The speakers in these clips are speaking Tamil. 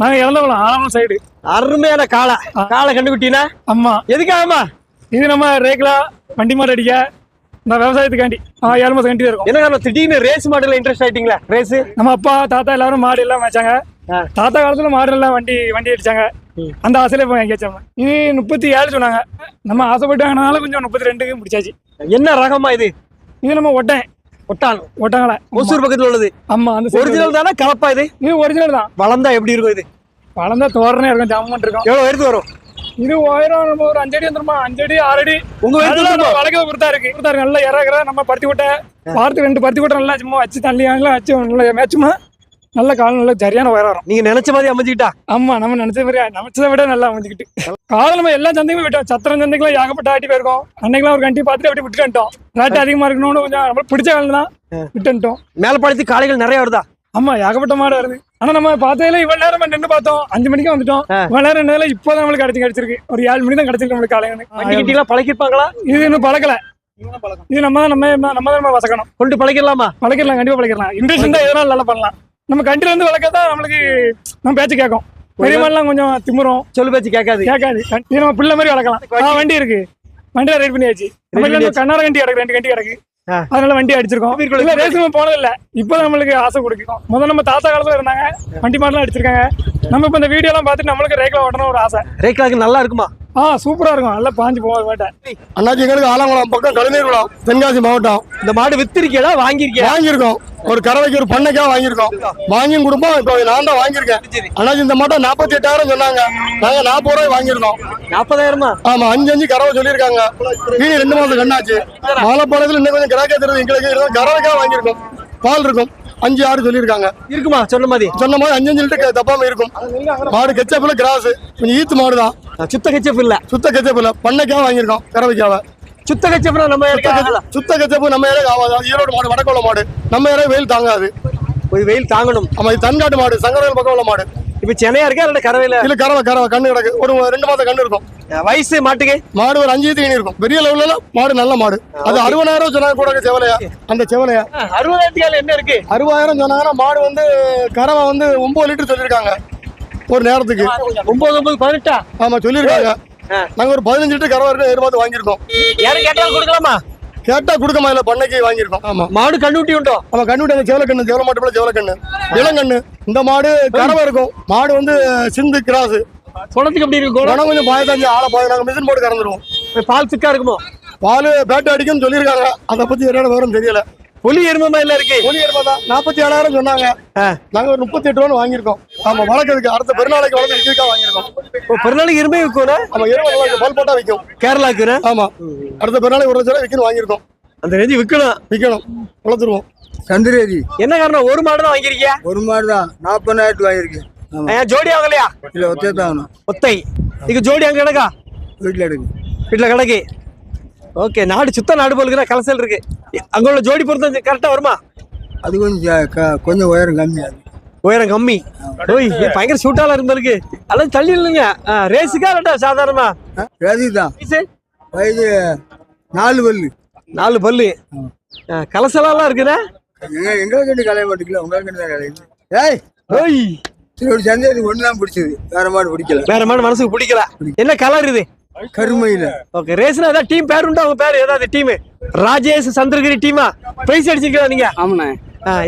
நாங்க இறந்தவளம் ஆலமரம் சைடு அருமையான காளை. காளை கண்டுபிட்டீங்கன்னா ஆமா. எதுக்காகமா இது நம்ம ரேக்லா வண்டி மாடு அடிக்க இந்த விவசாயத்துக்காண்டி. ஆ ஏழு மாசம் கண்டி இருக்கும். என்ன காரணம் திடீர்னு ரேஸ் மாடல இன்ட்ரெஸ்ட் ஆயிட்டீங்களா? ரேஸ் நம்ம அப்பா தாத்தா எல்லாரும் மாடு எல்லாம் வச்சாங்க தாத்தா காலத்துல மாடு எல்லாம் வண்டி வண்டி அடிச்சாங்க. அந்த ஆசையில போய் வாங்கி வச்சாங்க இது முப்பத்தி ஏழு சொன்னாங்க. நம்ம ஆசைப்பட்டாங்கனால கொஞ்சம் முப்பத்தி ரெண்டுக்கு முடிச்சாச்சு. என்ன ரகமா இது? இது நம்ம ஒட்டேன் ஒட்டான் ஒட்டாங்கள ஒசூர் பக்கத்துல உள்ளது. ஆமா அந்த ஒரிஜினல் தானே? கலப்பா இது? இது ஒரிஜினல் தான். வளர்ந்தா எப்படி இருக்கும் இது? வளர்ந்தா தோரணே இருக்கும் ஜம்மன் இருக்கும். எவ்வளவு உயரத்து வரும்? இது உயரம் நம்ம ஒரு அஞ்சடி வந்துருமா? அஞ்சடி ஆறடி உங்க நல்லா வந்துருமா? வளர்க்க பொறுத்தா இருக்கு. இருக்கு. நல்லா இறக்குற நம்ம பருத்தி கொட்டை. வாரத்துக்கு ரெண்டு பருத்தி கொட்டை நல்லா சும்மா வச்சு தள்ளி எல்லாம் வச்சு நல்லா மேட்சுமா நல்ல காலம் நல்ல சரியான வரும் நீங்க நினைச்ச மாதிரி அமைஞ்சுக்கிட்டா? ஆமா நம்ம நினைச்ச மாதிரி நினைச்சதை விட நல்லா அமைஞ்சுக்கிட்டு. காலம் நம்ம எல்லா சந்தைக்கும் விட்டோம். சத்திரம் சந்தைக்குலாம் ஏகப்பட்ட ஆட்டி போயிருக்கோம். அன்னைக்கெல்லாம் ஒரு கண்டி பார்த்துட்டு அப்படி விட்டுட்டு வந்துட்டோம். ரேட்டு அதிகமா இருக்கணும்னு கொஞ்சம் நம்மளுக்கு பிடிச்ச காலம் தான். விட்டு வந்துட்டோம். மேலப்பாளையத்து காளைகள் நிறைய வருதா? ஆமா ஏகப்பட்ட மாடு வருது. ஆனா நம்ம பார்த்ததுல இவ்வளவு நேரம் நின்று பார்த்தோம். அஞ்சு மணிக்கு வந்துட்டோம். இவ்வளவு நேரம் நேரம் இப்போதான் நம்மளுக்கு கிடைச்சி கிடைச்சிருக்கு. ஒரு ஏழு மணி தான் கிடைச்சிருக்கு நம்மளுக்கு காலையில கிட்டிலாம் பழக்கிருப்பாங்களா? இது இன்னும் பழக்கல. இது நம்ம தான் நம்ம நம்ம தான் நம்ம வசக்கணும். கொண்டு பழக்கிடலாமா? பழக்கிடலாம் கண்டிப்பா பழக்கிடலாம். இன்ட்ரெஸ்ட் தான் எதனால நல்லா பண்ணலாம். நம்ம கண்டில இருந்து வளர்க்க தான் நம்மளுக்கு நம்ம பேச்சு கேட்கும் பெரிய மாதிரிலாம் கொஞ்சம் திமுறோம் சொல்லு பேச்சு கேட்காது. கேட்காது. இது நம்ம பிள்ளை மாதிரி வளர்க்கலாம். வண்டி இருக்கு. வண்டியில ரெடி பண்ணியாச்சு. நம்ம கண்ணார வண்டி கிடக்கு ரெண்டு வண்டி கிடக்கு. அதனால வண்டி அடிச்சிருக்கோம். இல்ல ரேஸ் போனது இல்ல இப்போ நம்மளுக்கு ஆசை கொடுக்கும் முதல்ல நம்ம தாத்தா காலத்துல இருந்தாங்க. வண்டி மாடலாம் அடிச்சிருக்காங்க. நம்ம இப்ப இந்த வீடியோ எல்லாம் பார்த்துட்டு நம்மளுக்கு ரேக்ல ஓட்டணும் ஒரு ஆசை. ரேக்லாக்கு நல்லா இருக்குமா? ஆ சூப்பரா இருக்கும். நல்லா பாஞ்சு போக வேட்டை. அண்ணாச்சி எங்களுக்கு ஆலங்குளம் பக்கம் கழுநீர்குளம் தென்காசி மாவட்டம். இந்த மாடு வித்திருக்கீங்களா வாங்கியிருக்கியா? வாங்கியிருக்கோம். ஒரு கறவைக்கு ஒரு பண்ணைக்கா வாங்கியிருக்கோம். வாங்கியும் கொடுப்போம் இப்போ நான் தான் வாங்கியிருக்கேன் அண்ணாச்சி இந்த மாட்டம் நாற்பத்தி எட்டாயிரம் சொன்னாங்க. நாங்க நாற்பது ரூபாய் வாங்கியிருக்கோம் நாற்பதாயிரமா ஆமா அஞ்சு அஞ்சு கறவை சொல்லியிருக்காங்க. நீ ரெண்டு மாசம் கண்ணாச்சு. மாலைப்பாளையத்துல இன்னும் கொஞ்சம் கிராக்கே தெரியுது எங்களுக்கு கறவைக்கா வாங்கியிருக்கோம். பால் இருக்கும். அஞ்சு ஆறு சொல்லியிருக்காங்க. இருக்குமா? சொன்ன மாதிரி சொன்ன மாதிரி அஞ்சு அஞ்சு லிட்டர் தப்பாம இருக்கும். மாடு கெச்சப்பில் கிராஸ். கொஞ்சம் ஈத்து மாடு தான் சுத்த கச்சப் இல்ல. சுத்த கெச்சப்பில் பண்ணைக்காக வாங்கியிருக்கோம். கறவைக்காக. சுத்த கச்சப்னா நம்ம சுத்த கெச்ச- சுத்த கெச்சப்பு நம்ம ஏரியா ஆகாது. ஈரோடு மாடு வடக்கோள மாடு. நம்ம ஏரியா வெயில் தாங்காது. ஒரு வெயில் தாங்கணும். ஆமா இது தன்காட்டு மாடு சங்கரவேல் பக்கம் உள்ள மாடு. இப்ப சென்னையா இருக்கா இல்ல கரவையில இல்ல கறவை கறவை கண்ணு கிடக்கு. ஒரு ரெண்டு மாசம் கண்ணு இருக்கும். வயசு மாட்டுக்கு? மாடு ஒரு அஞ்சு தீனி இருக்கும். பெரிய லெவல்ல மாடு நல்ல மாடு. அது அறுபதாயிரம் சொன்னாங்க கூட செவலையா? அந்த செவலையா? அறுபதாயிரத்துக்கு என்ன இருக்கு? அறுபதாயிரம் சொன்னாங்கன்னா மாடு வந்து கறவை வந்து ஒன்பது லிட்டர் சொல்லியிருக்காங்க. ஒரு நேரத்துக்கு. ஒன்பது ஒன்பது பதினெட்டா? ஆமா சொல்லியிருக்காங்க. நாங்க ஒரு பதினஞ்சு லிட்டர் கறவை இருக்கு எதிர்பார்த்து வாங்கியிருக்கோம். யாரும் கேட்டாலும் கொடுக்கலாமா? கேட்டா கொடுக்க மாதிரி பண்ணைக்கு வாங்கியிருக்கோம். ஆமா. மாடு கண்டுட்டி உண்டோ? நம்ம கண்ணுட்டு அந்த செவலக்கண்ணு செவல மாட்டு போல செவலக்கண்ணு இளங்கண்ணு இந்த மாடு கறவை இருக்கும். மாடு வந்து சிந்து கிராஸ் குணத்துக்கு எப்படி இருக்கு குணம் கொஞ்சம் பாயத்தாஞ்சு ஆளை பாய நாங்க மிஷின் போட்டு கறந்துருவோம். பால் திக்கா இருக்குமோ? பால் பேட்டு அடிக்கும்னு சொல்லியிருக்காங்க. அதை பத்தி என்னோட விவரம் தெரியல. புலி எருமமா இல்ல இருக்கு. ஒலி எருமை நாற்பத்தி ஏழாயிரம் சொன்னாங்க. நாங்க ஒரு முப்பத்தி எட்டு ரூபா வாங்கியிருக்கோம். ஆமா வளர்க்கறதுக்கு அடுத்த பெருநாளைக்கு வளர்க்க விற்கிறதுக்காக வாங்கியிருக்கோம். பெருநாளைக்கு எருமை விற்கும் ஆமா எருமை பால் போட்டா விற்கும். கேரளாக்கு ஆமா. அடுத்த பெருநாளைக்கு ஒரு லட்சம் ரூபாய் விற்கணும் வாங்கியிருக்கோம். அந்த ரேஞ்சு விற்கணும். விற்கணும். வளர்த்துருவோம். சந்திரேதி. என்ன காரணம்? ஒரு மாடு தான் வாங்கிருக்கியா ஒரு மாதிரி தான். நாற்பதாயிரத்து வாங்கியிருக்கேன். ஜோடி வாங்கலையா? இல்லை ஒத்தே தான் ஒத்தை. இது ஜோடி அங்க கிடக்கா? வீட்டில் எடுக்கு வீட்டுல கிடக்கு. ஓகே நாடு சுத்த நாடு போலுக்குன்னா கலசல் இருக்கு. அங்க உள்ள ஜோடி பொறுத்த கரெக்டா வருமா? அது கொஞ்சம் கொஞ்சம் உயரம் கம்மி அது. உயரம் கம்மி. ஓய் பயங்கர சூட்டால இருந்திருக்கு. அல்லது தள்ளி இல்லைங்க ரேஸுக்கா இல்லாட்டா சாதாரணமா? ரதி தான். வயது நாலு பல்லு. நாலு பல்லு. ஆ, கலசலாலாம் இருக்குதா? எங்க எங்களை கண்டு கலைய மாட்டேங்கல உங்களை கண்டு தான் கலையுது ஏய் ஓய். சரி ஒரு சந்தேகத்துக்கு ஒன்று தான் பிடிச்சது. வேற மாடு பிடிக்கல. வேற மாடு மனசுக்கு பிடிக்கல. என்ன கலர் இது? கருமையில். ஓகே ரேஸ்னா ஏதாவது டீம் பேர் உண்டா அவங்க பேர்? ஏதாவது டீம் ராஜேஷ் சந்திரகிரி டீமா பிரைஸ் அடிச்சிருக்கா நீங்க? ஆமாண்ணே.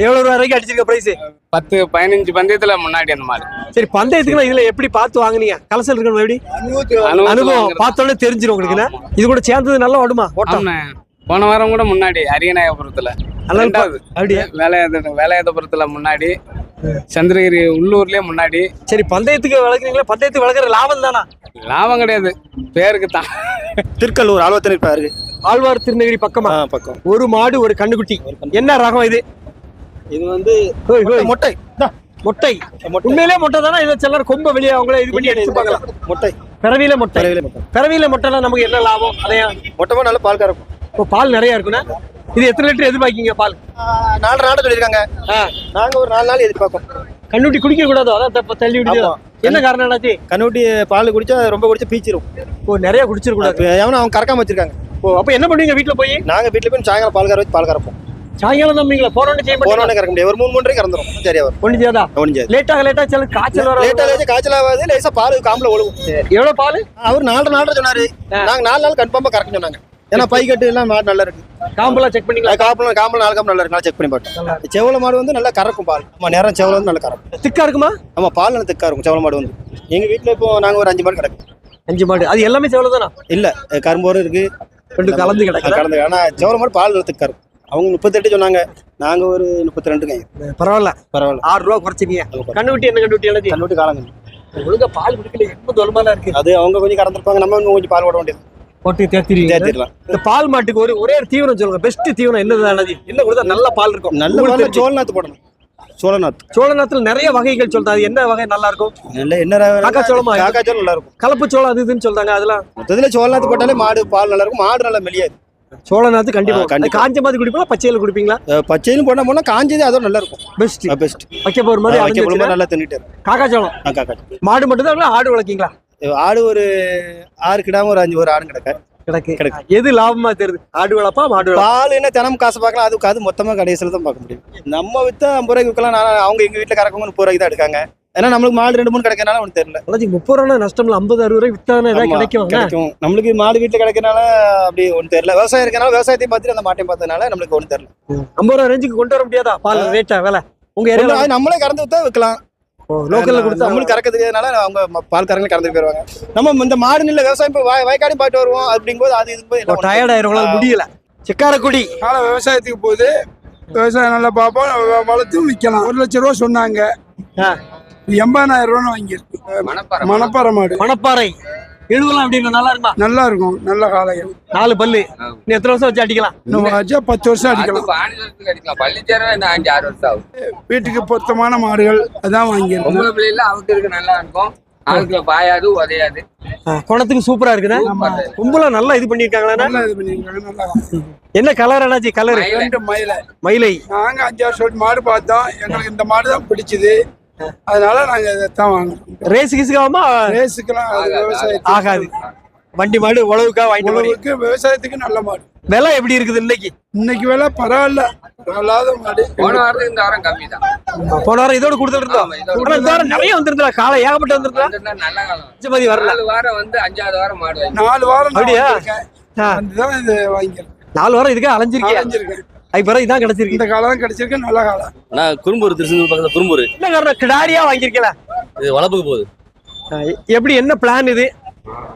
எவ்வளவு ரூபா வரைக்கும் அடிச்சிருக்க பிரைஸ் பத்து பதினஞ்சு பந்தயத்துல முன்னாடி அந்த மாதிரி. சரி பந்தயத்துக்கு இதுல எப்படி பார்த்து வாங்குனீங்க? கலசல் இருக்கணும் எப்படி? அனுபவம் பார்த்தோன்னே தெரிஞ்சிடும் உங்களுக்கு இது கூட சேர்ந்தது நல்லா ஓடுமா? ஓட்டம்? போன வாரம் கூட முன்னாடி அரியநாயகபுரத்துல வேலையாதபுரத்துல முன்னாடி சந்திரகிரி உள்ளூர்லயே முன்னாடி. சரி பந்தயத்துக்கு வளர்க்குறீங்களா? பந்தயத்துக்கு வளர்க்குற லாபம் தானா? லாபம் கிடையாது. பேருக்கு தான். திருக்கல்லூர் ஆழ்வத்தனை இருக்கு. ஆழ்வார் திருநகிரி பக்கமா? பக்கம். ஒரு மாடு ஒரு கண்ணுக்குட்டி என்ன ரகம் இது? இது வந்து. மொட்டை மொட்டை. உண்மையிலே மொட்டை தானே? இதை சிலர் கொம்ப வெளியே அவங்களே இது பண்ணி எடுத்து பார்க்கலாம். மொட்டை. பிறவியில மொட்டை. பிறவியில மொட்டை. பிறவியில மொட்டைலாம் நமக்கு என்ன லாபம்? அதையா மொட்டை நல்ல பால் கறக்கும். இப்போ பால் நிறைய இருக்குண்ணா? இது எத்தனை லிட்டர் எதிர்பார்க்கீங்க பால்? நாலு நாடு சொல்லியிருக்காங்க. நாங்க ஒரு நாலு நாள் எதிர்பார்க்கோம் கண்ணுட்டி குடிக்க கூடாதோ? அதான் தப்ப தள்ளி விடுது? ஆமா. என்ன காரணம் என்னாச்சு? கண்ணுட்டி பால் குடிச்சா ரொம்ப குடிச்சா பீச்சிரும். ஓ நிறைய குடிச்சிருக்க கூடாது எவனும் அவங்க கறக்காம வச்சிருக்காங்க. ஓ அப்ப என்ன பண்ணுவீங்க வீட்டுல போய்? நாங்க வீட்டுல போய் சாயங்காலம் பால் கற வச்சு பால் கறப்போம். சாயங்காலம் தம்பிங்களா போனோன்னு செய்ய போனோடனே கறக்க முடியாது. ஒரு மூணு மணி கறந்துரும். சரியா வரும் ஒண்ணு செய்யாதா? ஒன்றும் செய்யாது. லேட்டாக லேட்டா சில காய்ச்சல் வர லேட்டாக லேசா காய்ச்சல் ஆகாது. லேசா பால் காம்பில் ஒழுகும். எவ்வளவு பால்? அவர் நாலு நாலு சொன்னாரு. நாங்க நாலு நாள் கன்ஃபார்மா கறக்க சொன்னாங்க. ஏன்னா பை கட்டு எல்லாம் மாடு நல்லா இருக்கு காம்பெல்லாம் செக் பண்ணீங்களா? காப்பில் காம்பில் நாலு காம்பு நல்லா இருக்கு நல்லா செக் பண்ணி பார்த்தேன் செவல மாடு வந்து நல்லா கறக்கும் பால். ஆமா நேரம் செவல வந்து நல்லா கறக்கும். திக்கா இருக்குமா? ஆமா பால் நல்லா திக்கா இருக்கும் செவல மாடு வந்து. எங்க வீட்டுல இப்போ நாங்க ஒரு அஞ்சு மாடு கிடக்கு. அஞ்சு மாடு. அது எல்லாமே செவ்வளவு தானா இல்ல கரும்போரும் இருக்கு. ரெண்டு கலந்து கிடக்குதா? கலந்து ஆனா செவல மாடு பால் நல்லா திக்கா இருக்கும். அவங்க முப்பத்தெட்டு சொன்னாங்க. நாங்க ஒரு முப்பத்தி ரெண்டுங்க பரவாயில்ல. பரவாயில்ல. ஆறு ரூபா குறைச்சிங்க கண்ணுக்குட்டி என்ன கண்ணுக்குட்டி எழுதி கண்ணூட்டி காலங்க ஒழுங்கா பால் குடிக்கல எண்பது வருமானம் இருக்கு. அது அவங்க கொஞ்சம் கறந்துருப்பாங்க. நம்ம கொஞ்சம் பால் ஓட வேண்டியது. போட்டு தேத்திடுவீங்க. தேத்திடலாம். இந்த பால் மாட்டுக்கு ஒரு ஒரே தீவனம் சொல்லுங்க. பெஸ்ட் தீவனம் என்னது என்ன கொடுத்தா நல்ல பால் இருக்கும்? நல்ல பால். சோழநாத்து போடணும். சோழநாத் சோழநாத்துல நிறைய வகைகள் சொல்றாங்க அது என்ன வகை? நல்லா இருக்கும். நல்ல என்ன ரக- காக்கா சோளமா? காக்கா சோளம் நல்லா இருக்கும். கலப்பு சோளம் அது இதுன்னு சொல்றாங்க அதெல்லாம். மொத்தத்துல சோழநாத்து போட்டாலே மாடு பால் நல்லா இருக்கும். மாடு நல்லா மெலியாது. சோழநாத்து கண்டிப்பா. காஞ்ச மாதிரி குடிப்பீங்களா? பச்சையில குடிப்பீங்களா? பச்சையிலும் போனா போனா காஞ்சது அதோட நல்லா இருக்கும். பெஸ்ட் பெஸ்ட் வைக்க போற மாதிரி நல்லா தின்னுட்டு இருக்கும். காக்கா சோளம். ஆ, காக்கா மாடு மட்டும் தான் ஆடு வளர்க்கீங்களா? ஆடு ஒரு ஆறு கிடாம ஒரு அஞ்சு ஒரு ஆடு கிடக்க. கிடக்கு. கிடக்கு. எது லாபமா தெரியுது ஆடு வளர்ப்பா மாடு பால் என்ன தினம் காசு பார்க்கலாம் அதுக்கு அது மொத்தமா கடைசியில தான் பார்க்க முடியும். நம்ம வித்தா ஐம்பது ரூபாய்க்கு விற்கலாம் நான் அவங்க எங்க வீட்டுல கறக்கவங்க முப்பது ரூபாய்க்கு தான் எடுக்காங்க. ஏன்னா நம்மளுக்கு மாடு ரெண்டு மூணு கிடைக்கனால ஒன்றும் தெரியல. அண்ணாச்சி முப்பது ரூபா நஷ்டம்ல ஐம்பது அறுபது ரூபாய் வித்தானே கிடைக்கும். கிடைக்கும். நம்மளுக்கு மாடு வீட்டுல கிடைக்கனால அப்படி ஒன்றும் தெரியல. விவசாயம் இருக்கனால விவசாயத்தையும் பார்த்துட்டு அந்த மாட்டையும் பார்த்ததுனால நம்மளுக்கு ஒன்றும் தெரியல. ஐம்பது ரூபா ரேஞ்சுக்கு கொண்டு வர முடியாதா? பால் ரேட்டா விலை? உங்க ஏரியால அது நம்மளே கறந்து வித்தா விற்கலாம். லோக்கல்ல கொடுத்தா நம்மளுக்கு கறக்க தெரியாதனால அவங்க ம- பால் கறங்களை கறந்து போயிருவாங்க. நம்ம இந்த மாடு நில விவசாயம் இப்போ வய வயக்காடி பாட்டு வருவோம் அப்படிங்கும்போது அது இது போய் டயர்ட் ஆயிரும் உங்களால முடியல. சிக்காரக்குடி. காலை விவசாயத்துக்கு போகுது. விவசாயம் நல்லா பார்ப்போம். வளர்த்து விற்கலாம். ஒரு லட்ச ரூபா சொன்னாங்க. எண்பதாயிரம் ரூபான்னு வாங்கியிருக்கு. மணப்பாறை மாடு. மணப்பாறை. எழுவலாம் அப்படின்னு நல்லா இருக்குமா? நல்லா இருக்கும். நல்ல காலையம் நாலு பல்லு. நீ எத்தனை வருஷம் வச்சு அடிக்கலாம்? இன்னும் வச்சா பத்து வருஷம் அடிக்கலாம். பள்ளிச்சேரம் இந்த அஞ்சு ஆறு வருஷம் ஆகும். வீட்டுக்கு பொருத்தமான மாடுகள் அதான் வாங்கியிருக்கோம் பொம்பளை பிள்ளைல அவுட்டருக்கு நல்லா இருக்கும். ஆளுக்குள்ள பாயாது உதையாது. குணத்துக்கு சூப்பரா இருக்குண்ணே கும்பலா நல்லா இது பண்ணிருக்காங்களா நல்லா இது பண்ணியிருக்காங்க நல்லா என்ன கலர் என்னாச்சு கலர் மயில. மயிலை. நாங்க அஞ்சாறு மாடு பார்த்தோம். எங்களுக்கு இந்த மாடு தான் பிடிச்சது. அதனால நாங்க இதைத்தான் வாங்குறோம் ரேஸ் கிசுக்காமமா ரேஸுக்கெல்லாம் அது விவசாயத்துக்கு ஆகாது. வண்டி மாடு உழவுக்கா வாங்கிட்டு உழவுக்கு விவசாயத்துக்கு நல்ல மாடு. விலை எப்படி இருக்குது இன்னைக்கு? இன்னைக்கு வேலை பரவாயில்ல. நல்லாத மாடு. போன வாரத்துக்கு இந்த வாரம் கம்மி தான் போன வாரம் இதோட கொடுத்துட்டு இருந்தோம் ஆனா இந்த வாரம் நிறைய வந்திருந்தா காலை ஏகப்பட்டு வந்திருந்தா வந்திருந்தா நல்ல காலம். மதி வரல. நாலு வாரம் வந்து அஞ்சாவது வாரம் மாடு நாலு வாரம் அப்படியா? அதுதான் இது வாங்கியிருக்கேன். நாலு வாரம் இதுக்கே அலைஞ்சிருக்கேன். அலைஞ்சிருக்கேன் பிறகு இதான் கிடைச்சிருக்கு. இந்த காலம் கிடைச்சிருக்கு நல்ல காலம். நான் குறும்பூர் திருச்செந்தூர் பக்கத்துல குறும்பூர். என்ன காரணம்? கிடாரியா வாங்கியிருக்கல இது வளர்ப்புக்கு போகுது. எப்படி என்ன பிளான் இது?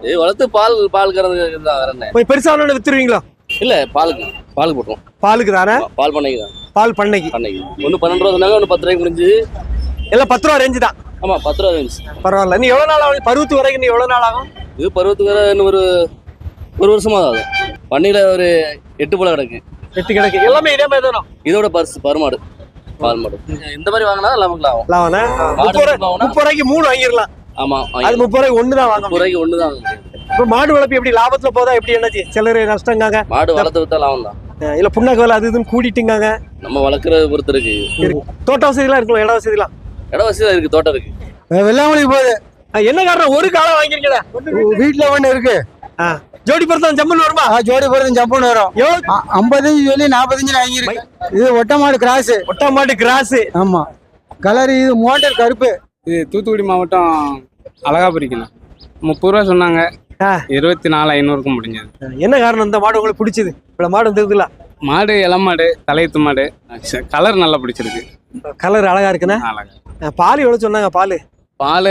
இது வளர்த்து பால் பால் கறந்து போய் பெருசான வித்துருவீங்களா? இல்ல பாலுக்கு பாலுக்கு போட்டுரும் பாலுக்கு தானே? பால் பண்ணைக்கு தான். பால் பண்ணைக்கு. பண்ணைக்கு. ஒன்று பன்னெண்டு ரூபா சொன்னாங்க ஒன்று பத்து ரூபாய்க்கு முடிஞ்சு. எல்லாம் பத்து ரூபா ரேஞ்சு தான். ஆமா பத்து ரூபா இருந்துச்சு பரவாயில்ல. நீ எவ்வளவு நாள் ஆகும்? பருவத்து வரைக்கும் நீ எவ்வளவு நாள் ஆகும்? இது பருவத்துக்கு வேற இன்னும் ஒரு ஒரு வருஷமா ஆகும். பண்ணையில ஒரு எட்டு போல கிடக்கு. எட்டு கிடக்கு. எல்லாமே இதே மாதிரி தானே? இதோட பரிசு பருமாடு. பால் மாடு. இந்த மாதிரி வாங்கினா நமக்கு லாபம். லாவண்ணா முப்பது ரூபாய் முப்பது ரூபாய்க்கு மூணு வாங்கிடலாம். ஆமா அது முப்பது ரூபாய்க்கு ஒன்று தான் வாங்க ரூபாய்க்கு ஒன்று தான். இப்போ மாடு வளர்ப்பு எப்படி? லாபத்துல போதா எப்படி? என்னாச்சு? சிலர் நஷ்டங்காங்க மாடு வளர்த்து வித்தா லாபம் தான். இல்ல புண்ணாக்கு வேலை அது இதுன்னு கூட்டிட்டுங்காங்க நம்ம வளர்க்குறத பொறுத்து இருக்கு. தோட்ட வசதிலாம் இருக்கும்? இட வசதிலாம்? இட வசதி தான் இருக்கு தோட்டம் இருக்கு. வெள்ளாமலைக்கு போகுது. என்ன காரணம்? ஒரு காலம் வாங்கிருக்கல வீட்டுல ஒண்ணு இருக்கு. ஜோடி பொருத்தம் ஜம்முன்னு வருமா? ஜோடி போறது ஜம்புன்னு வரும். ஐம்பத்தஞ்சு சொல்லி நாற்பத்தஞ்சு வாங்கியிருக்கு. இது ஒட்ட மாடு கிராஸ். ஒட்ட மாட்டு கிராஸ். ஆமா. கலர் இது மோட்டர் கருப்பு. இது தூத்துக்குடி மாவட்டம் அழகாபுரிக்கணும் முப்பது ரூபா சொன்னாங்க. ஆ. இருபத்தி நாலு ஐநூறுக்கு முடிஞ்சது. என்ன காரணம்? இந்த மாடு உங்களுக்கு பிடிச்சது? இவ்வளவு மாடு வந்துருதுல மாடு இளமாடு தலையத்து மாடு. கலர் நல்லா பிடிச்சிருக்கு. கலர் அழகா இருக்குண்ணே? அழகா பால் எவ்வளவு சொன்னாங்க? பால். பால்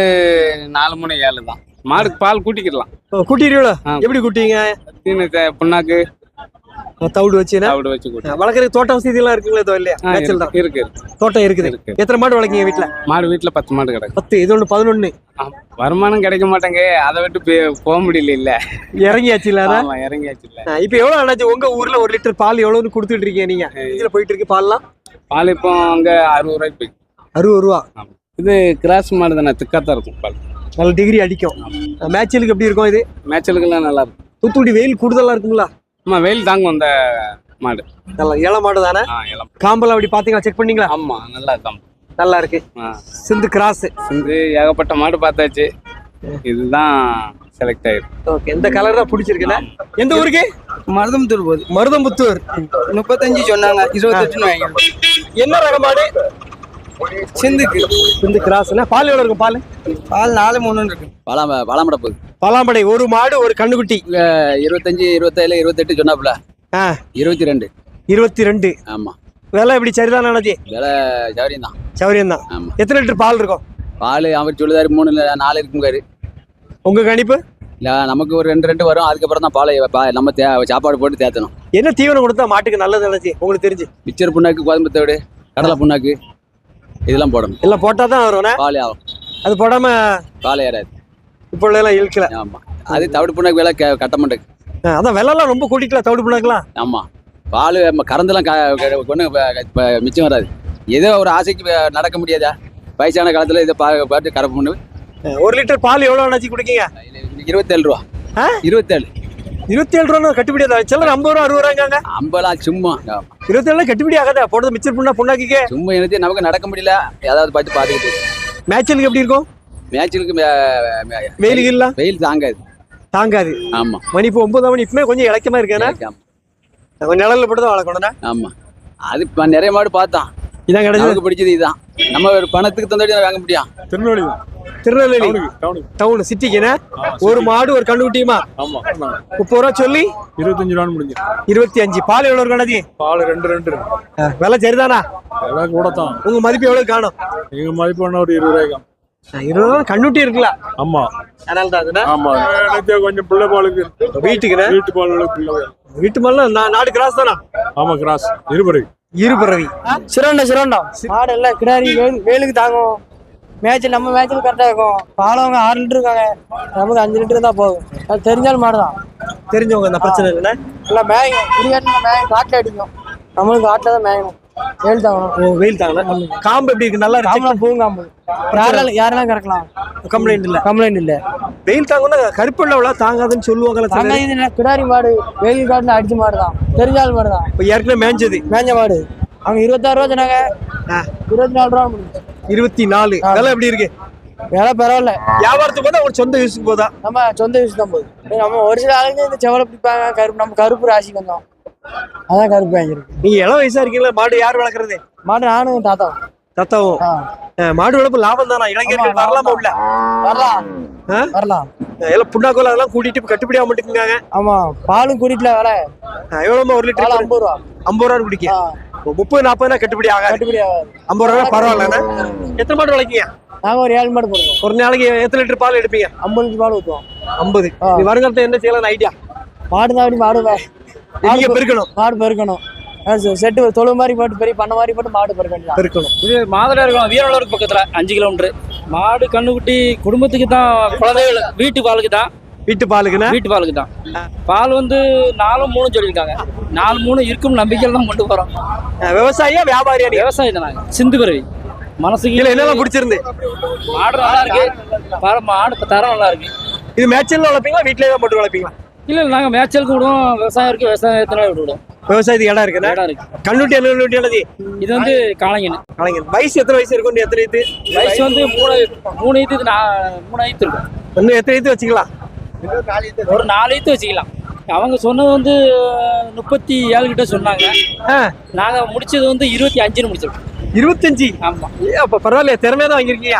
நாலு மூணு ஏழு தான் மாடுக்கு பால் கூட்டிக்கிடலாம். குட்டிடுவீங்களோ. எப்படி குட்டிங்க? புண்ணாக்கு. தவிடு வச்சுனா சாப்பிட வச்சு கூட்டி. வளர்க்குறதுக்கு தோட்ட வசதி எல்லாம் இருக்குங்களா இதோ இல்லையா? தான். இருக்கு தோட்டம் இருக்குது. இருக்கு. எத்தனை மாடு வளர்க்கீங்க வீட்டுல மாடு வீட்டுல பத்து மாடு கிடக்கு. பத்து இது ஒண்ணு பதினொன்னு. ஆ, வருமானம் கிடைக்க மாட்டேங்க. அதை விட்டு போக முடியல இல்ல. இறங்கியாச்சு இல்லாத ஆமா இறங்கியாச்சு இல்ல. இப்ப எவ்வளவு ஆனாச்சு? உங்க ஊர்ல ஒரு லிட்டர் பால் எவ்வளவுன்னு கொடுத்துட்டு இருக்கீங்க நீங்க? இதுல போயிட்டு இருக்கு பால்லாம்? பால் இப்போ அங்க அறுபது ரூபாய்க்கு போய். அறுபது ரூபா. இது கிராஸ் மாடு தானே திக்காத்தான் இருக்கும் பால். நல்ல டிகிரி அடிக்கும். மேட்சலுக்கு எப்படி இருக்கும் இது? மேய்ச்சலுக்கெல்லாம் நல்லா இருக்கும். தூத்துக்குடி வெயில் கூடுதலா இருக்குங்களா ஆமா வெயில் தாங்கும் அந்த மாடு. நல்லா ஏழ மாடு தானே? காம்பெல்லாம் அப்படி பாத்தீங்களா? செக் பண்ணீங்களா? ஆமா நல்லா இருக்கும். நல்லா இருக்கு. சிந்து கிராஸ் சிந்து ஏகப்பட்ட மாடு பார்த்தாச்சு. இதுதான் செலக்ட் ஆயிருக்கு. ஓகே இந்த கலர் தான் பிடிச்சிருக்குண்ணே எந்த ஊருக்கு? மருதமுத்தூர் போகுது. மருதம்புத்தூர். முப்பத்தஞ்சு சொன்னாங்க இருபத்தெட்டுன்னு வாங்கிடுவோம் என்ன ரக மாடு? சிந்துக்கு. இந்த கிராஸ்ல பால் எவ்வளவு இருக்கும்? பால்? பால் நாலு மூணு இருக்கு பலாம பலாமடை போகுது பலாம்படை ஒரு மாடு ஒரு கண்ணுக்குட்டி. இருபத்தஞ்சு இருபத்தேழு இருபத்தெட்டு சொன்னாப்புல. ஆ. இருபத்தி ரெண்டு இருபத்தி ரெண்டு ஆமா. விலை இப்படி சரிதான் அண்ணாச்சி? விலை சௌரியம் தான் சௌரியம் தான் ஆமா. எத்தனை லிட்டர் பால் இருக்கும்? பால் அவர் சொல்லுதாரு மூணு இல்ல நாலு இருக்குங்காரு உங்க கணிப்பு? இல்ல நமக்கு ஒரு ரெண்டு ரெண்டு வரும். அதுக்கப்புறம் தான் பாலை பா- நம்ம தே சாப்பாடு போட்டு தேத்தணும். என்ன தீவனம் கொடுத்தா மாட்டுக்கு நல்லது அண்ணாச்சி? உங்களுக்கு தெரிஞ்சு. மிச்சர் புண்ணாக்கு கோதுமை தவிடு கடலை புண்ணாக்கு. இதெல்லாம் போடணும். எல்லாம் போட்டா தான் வரும்ண்ணே பால் ஆகும். அது போடாம பால் ஏறாது. இப்போ எல்லாம் இழுக்கல. ஆமா. அது தவிடு புண்ணாக்கு விலை க- கட்ட மாட்டேங்குது. ஆ, அதான் விலைலாம் ரொம்ப கூட்டிக்கலாம் தவிடு பிள்ளைக்கலாம் ஆமா. பால் கறந்தெல்லாம் ஒன்றும் மிச்சம் வராது. ஏதோ ஒரு ஆசைக்கு நடக்க முடியாதா? வயசான காலத்துல இதை பா பாட்டு கறப்பு பண்ணு ஒரு லிட்டர் பால் எவ்வளோ அண்ணாச்சி குடிக்கீங்க? இருபத்தேழு ரூபா? இருபத்தேழு. இருபத்தி ஏழு ரூபா கட்டுப்படி சில்லற ஐம்பது ரூபா அறுபது ரூபாங்க ஐம்பலாம் சும்மா. ஆமா. இருபத்தி ஏழு கட்டுப்படி ஆகாதா? போடுறது மிச்சர் புண்ணா புண்ணாக்கிக்கே? சும்மா எனக்கு நமக்கு நடக்க முடியல. ஏதாவது பார்த்து பார்த்துக்கிட்டு மேட்சலுக்கு எப்படி இருக்கும்? மேட்சுக்கு வெயிலுக்கு இல்ல? வெயில் தாங்காது. தாங்காது. ஆமா. மணி இப்போ ஒன்பதாம் மணி இப்பமே கொஞ்சம் இலக்கமா இருக்கேன்னா ஆமா. கொஞ்சம் நிழல்ல போட்டு தான் வளர்க்கணும்னா ஆமா. அது நிறைய மாடு பார்த்தோம் இதான் கிடைச்சது. பிடிச்சது இதுதான் நம்ம ஒரு பணத்துக்கு தந்தாடி வாங்க முடியும். திருநெல்வேலி. திருநெல்வேலி. டவுன் சிட்டிக்குண்ணே ஒரு மாடு ஒரு கண்டுக்குட்டியுமா ஆமா. முப்பது ரூபா சொல்லி? இருபத்தஞ்சு ரூபான்னு முடிஞ்சு. இருபத்தி அஞ்சு. பால் எவ்வளவு கணதி பால் ரெண்டு ரெண்டு விலை சரிதானா? எல்லாம் கூட தான் உங்க மதிப்பு எவ்வளவு காணும்? எங்க மதிப்பு என்ன ஒரு இருபது ரூபாய்க்கு இருபது ரூபா கண்ணுட்டி இருக்குல்ல? ஆமா. அதனால தான். ஆமா. எனக்கு கொஞ்சம் பிள்ளை பாலுக்கு வீட்டுக்குண்ணே வீட்டு பாலுக்கு பிள்ளை பால். வீட்டு மாடலாம் நா- நாடு கிராஸ் தானா? ஆமா கிராஸ். இருபது இருபறவி சிறண்டா சிறண்டா மாடு எல்லாம் கிடாரி வேலு வேலுக்கு தாங்கும். மேட்ச் நம்ம மேட்ச்சில் கரெக்டாக இருக்கும். பாலவங்க ஆறு லிட்டர் இருக்காங்க. நமக்கு அஞ்சு லிட்டர் தான் போகும் அது தெரிஞ்சாலும் மாடு தான் தெரிஞ்சவங்க அந்த பிரச்சனை இல்லைண்ணே எல்லாம் மேயும் குடிகாட்டில் மேயும் காட்டில் அடிக்கும். நம்மளுக்கு காட்டில் தான் மேயணும். வேல் தாங்கணும். வெயில் தாங்கண்ணே காம்பு எப்படி இருக்கு? நல்லா காம்பலாம் பூங்காம்பு. யாரெல்லாம் யாரெல்லாம் கறக்கலாம்? கம்ப்ளைண்ட் இல்ல. கம்ப்ளைண்ட் இல்லை. வெயில் தாங்கன்னா அவ்வளோ தாங்காதுன்னு சொல்லுவாங்கல்ல சிலர். தாங்க இது என்ன கிடாரி மாடு வெயில் காட்டில் அடிச்ச மாடு தான் தெரிஞ்சால் மாடு தான் இப்போ ஏற்கனவே மேய்ஞ்சது மேஞ்ச மாடு. அவங்க இருபத்தாறு ரூபா சொன்னாங்க. இருபத்தி நாலு ரூபா முடிஞ்சு. இருபத்தி நாலு. விலை எப்படி இருக்கு? வேலை பரவாயில்ல. வியாபாரத்துக்கு போதா ஒரு சொந்த யூஸுக்கு போதா? நம்ம சொந்த யூஸ் தான் போகுது. நம்ம ஒரு சில ஆளுங்க இந்த செவலை பிடிப்பாங்க கருப்பு நம்ம கருப்பு ராசிக்கு வந்தோம். அதான் கருப்பு வாங்கியிருக்கு. நீங்க இளம் வயசா இருக்கீங்களா? மாடு யார் வளர்க்குறது? மாடு நானும் தாத்தா. அஹ், மாடு வளர்ப்பு லாபம் தானா? இளைஞர்கள் வரலாமா உள்ள? வரலாம்? வரலாம். எல்லாம் புண்ணாக்கோல அதெல்லாம் கூட்டிட்டு இப்ப கட்டுப்படி ஆக மாட்டேங்குங்க ஆமா பாலும் கூட்டிட்டுல வேலை. எவ்வளவு ஒரு லிட்டர் ஐம்பது ரூபா. ஐம்பது ரூபா குடிக்க. முப்பது நாற்பதுனா கட்டுப்படி ஆகாது. கட்டுப்படி ஆகாது. ஐம்பது ரூபா பரவாயில்லண்ணே எத்தனை மாடு வளர்க்கீங்க? நாங்க ஒரு ஏழு மாடு போடுவோம். ஒரு நாளைக்கு எத்தனை லிட்டர் பால் எடுப்பீங்க? ஐம்பது லிட்டர் பால் ஊற்றுவோம் ஐம்பது. நீ வருங்காலத்துல என்ன செய்யலாம் ஐடியா? மாடு தான் அப்படி மாடு நீங்க பெருக்கணும். மாடு பெருக்கணும். செட்டு தொழு மாதிரி போட்டு பெரிய பண்ண மாதிரி போட்டு மாடு பெருக்க வேண்டியதான். பெருக்கணும். இது மாதடா இருக்கும் வீரநல்லூருக்கு பக்கத்துல அஞ்சு கிலோமீட்டர். மாடு கண்ணுக்குட்டி குடும்பத்துக்கு தான் குழந்தைகள் வீட்டு பாலுக்கு தான். வீட்டு பாலுக்குண்ணே வீட்டு பாலுக்கு தான். பால் வந்து நாலும் மூணு சொல்லியிருக்காங்க. நாலு மூணு இருக்கும் நம்பிக்கையில் தான் கொண்டு போறோம். அஹ், விவசாயியா வியாபாரியா நீங்க? விவசாயம் தான் நாங்க. சிந்து பிறவி மனசுக்கு என்னெல்லாம் பிடிச்சிருந்து? மாடு நல்லா இருக்கு. மாடு தரம் நல்லா இருக்கு. இது மேட்சல்ல வளர்ப்பீங்களா வீட்லயே தான் போட்டு வளர்ப்பீங்களா? இல்ல இல்ல, நாங்க மேய்ச்சலுக்கு விடுவோம் விவசாயம் இருக்கு விவசாயத்தினால விடுவோம். விவசாயத்துக்கு இடம் இருக்குண்ணே? இடம் இருக்கு. கண்ணுட்டி கண்ணுட்டி என்னது இது வந்து காளைங்கன்னு கலைஞர் வயசு எத்தனை வயசு இருக்கும் எத்தனை இது வயசு வந்து மூணு மூணு இது மூணு ஈத்து இருக்கும். இன்னும் எத்தனை இது வச்சுக்கலாம்? ஒரு நாலு ஈத்து வச்சுக்கலாம். அவங்க சொன்னது வந்து முப்பத்தி ஏழு கிட்ட சொன்னாங்க. நாங்க முடிச்சது வந்து இருபத்தி அஞ்சுன்னு முடிச்சிருக்கோம். இருபத்தஞ்சு? ஆமா. ஏ, அப்ப பரவாயில்ல திறமையா தான் வாங்கிருக்கீங்க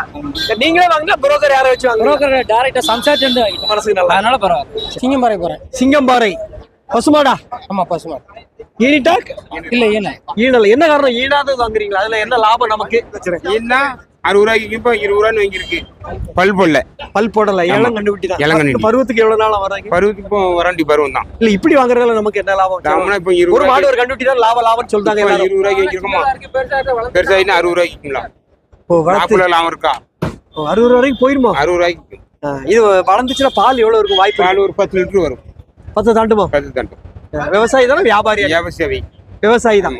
நீங்களே வாங்கினா புரோக்கர் யாரை வச்சு வாங்க புரோக்கர் டைரக்டா சம்சாரிட்டு மனசுக்கு நல்லா. அதனால பரவாயில்ல. சிங்கம் பாறை போறேன். சிங்கம்பாறை. பசுமாடா? ஆமா பசுமாடு. ஈனிட்டா இல்ல ஏன்னா ஈனல். என்ன காரணம்? ஈனாதது வாங்குறீங்களா? அதுல என்ன லாபம் நமக்கு? என்ன அறுபது ரூபாய்க்கு இப்போ இருபது ரூபான்னு வாங்கியிருக்கு. பல் பொல்ல பல் போடல. ஏலம் கண்டுபிடி தான் இளங்கண்ணுட்டி. பத்து பருவத்துக்கு எவ்வளவு நாள் வராங்க? பருவத்துக்கு இப்போ வராண்டி பருவம் தான். இல்ல இப்படி வாங்குறதுல நமக்கு என்ன லாபம்? நாமனா இப்போ ஒரு மாடு ரூபாய்க்கு ஒரு கண்டுபிடி தான் லாபம் லாபம்னு சொல்றாங்க. இருபது ரூபாய்க்கு வாங்கியிருக்கோமா பெருசாகினா அறுபது ரூபாய்க்குங்களா ஓ, நாற்பது லாபம் இருக்கா? அறுபது ரூபா வரைக்கும் போயிருமா? அறுபது ரூபாய்க்கு இது வளர்ந்துச்சுன்னா பால் எவ்வளவு இருக்கும்? வாய்ப்பு பால் ஒரு பத்து லிட்டர் வரும். பத்து தாண்டுமா பத்து தண்டு விவசாயி தானே வியாபாரி. வியாபாரி விவசாயி தான்.